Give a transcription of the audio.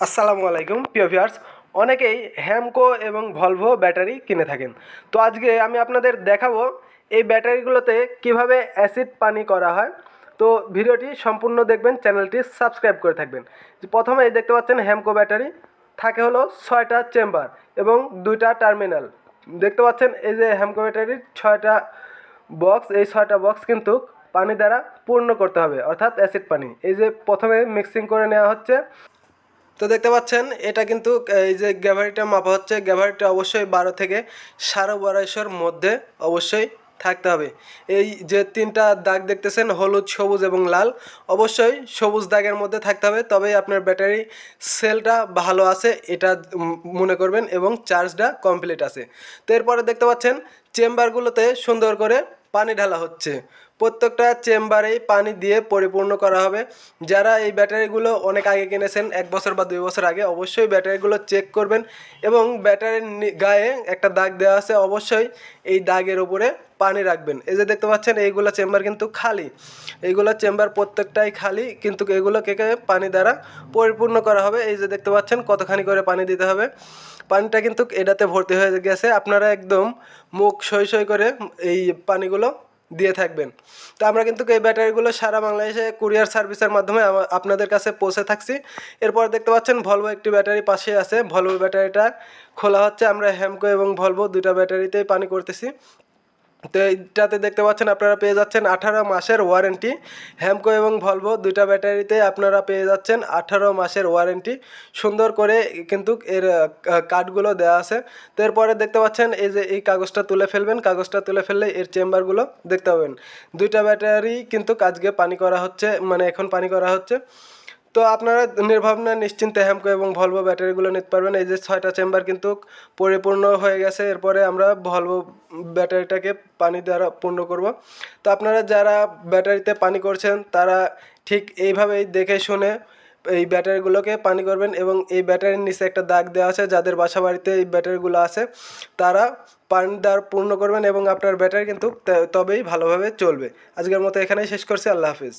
আসসালামু আলাইকুম, প্রিয় ভিউয়ার্স। অনেকেই হ্যামকো এবং ভলভো ব্যাটারি কিনে থাকেন। তো আজকে আমি আপনাদের দেখাবো এই ব্যাটারিগুলোতে কীভাবে অ্যাসিড পানি করা হয়। তো ভিডিওটি সম্পূর্ণ দেখবেন, চ্যানেলটি সাবস্ক্রাইব করে থাকবেন। প্রথমে এই দেখতে পাচ্ছেন হ্যামকো ব্যাটারি। থাকে হলো ছয়টা চেম্বার এবং দুইটা টার্মিনাল। দেখতে পাচ্ছেন এই যে হ্যামকো ব্যাটারির ছয়টা বক্স। এই ছয়টা বক্স কিন্তু পানি দ্বারা পূর্ণ করতে হবে, অর্থাৎ অ্যাসিড পানি। এই যে প্রথমে মিক্সিং করে নেওয়া হচ্ছে। তো দেখতে পাচ্ছেন, এটা কিন্তু, এই যে গ্যাভারিটা মাপা হচ্ছে, গ্যাভারিটা অবশ্যই বারো থেকে সাড়ে বারোশোর মধ্যে অবশ্যই থাকতে হবে। এই যে তিনটা দাগ দেখতেছেন, হলুদ, সবুজ এবং লাল, অবশ্যই সবুজ দাগের মধ্যে থাকতে হবে, তবেই আপনার ব্যাটারি সেলটা ভালো আছে, এটা মনে করবেন, এবং চার্জটা কমপ্লিট আছে। তো এরপরে দেখতে পাচ্ছেন, চেম্বারগুলোতে সুন্দর করে পানি ঢালা হচ্ছে। প্রত্যেকটা চেম্বারেই পানি দিয়ে পরিপূর্ণ করা হবে। যারা এই ব্যাটারিগুলো অনেক আগে কিনেছেন, এক বছর বা দুই বছর আগে, অবশ্যই ব্যাটারিগুলো চেক করবেন এবং ব্যাটারির গায়ে একটা দাগ দেওয়া আছে, অবশ্যই এই দাগের উপরে পানি রাখবেন। এই যে দেখতে পাচ্ছেন, এইগুলো চেম্বার কিন্তু খালি। এইগুলো চেম্বার প্রত্যেকটাই খালি, কিন্তু এগুলোকে পানি দ্বারা পরিপূর্ণ করা হবে। এই যে দেখতে পাচ্ছেন, কতখানি করে পানি দিতে হবে। পানিটা কিন্তু এটাতে ভর্তি হয়ে গেছে। আপনারা একদম মুখ সই সই করে এই পানিগুলো দিয়ে থাকবেন। তো আমরা কিন্তু এই ব্যাটারিগুলো সারা বাংলাদেশে কুরিয়ার সার্ভিসের মাধ্যমে আপনাদের কাছে পৌঁছে থাকছি। এরপর দেখতে পাচ্ছেন ভলভো একটি ব্যাটারি পাশে আছে। ভলভো ব্যাটারিটা খোলা হচ্ছে। আমরা হ্যামকো এবং ভলভো দুটা ব্যাটারিতেই পানি করতেছি। তো এইটাতে দেখতে পাচ্ছেন আপনারা পেয়ে যাচ্ছেন আঠারো মাসের ওয়ারেন্টি হ্যামকো এবং ভলভো দুইটা ব্যাটারিতে আপনারা পেয়ে যাচ্ছেন আঠারো মাসের ওয়ারেন্টি সুন্দর করে কিন্তু এর কার্ডগুলো দেওয়া আছে। তো এরপরে দেখতে পাচ্ছেন এই যে এই কাগজটা তুলে ফেলবেন। কাগজটা তুলে ফেললে এর চেম্বারগুলো দেখতে পাবেন। দুইটা ব্যাটারি কিন্তু আজকে পানি করা হচ্ছে মানে এখন পানি করা হচ্ছে। তো আপনারা নির্ভাবনা, নিশ্চিন্তে হ্যামকো এবং ভলভো ব্যাটারিগুলো নিতে পারবেন। এই যে ছয়টা চেম্বার কিন্তু পরিপূর্ণ হয়ে গেছে। এরপরে আমরা ভলভো ব্যাটারিটাকে পানি দ্বারা পূর্ণ করব। তো আপনারা যারা ব্যাটারিতে পানি করছেন, তারা ঠিক এইভাবেই দেখে শুনে এই ব্যাটারিগুলোকে পানি করবেন এবং এই ব্যাটারির নিচে একটা দাগ দেওয়া আছে, যাদের বাসা বাড়িতে এই ব্যাটারিগুলো আছে, তারা পানি দ্বার পূর্ণ করবেন এবং আপনার ব্যাটারি কিন্তু তবেই ভালোভাবে চলবে। আজকের মতো এখানেই শেষ করছি। আল্লাহ হাফিজ।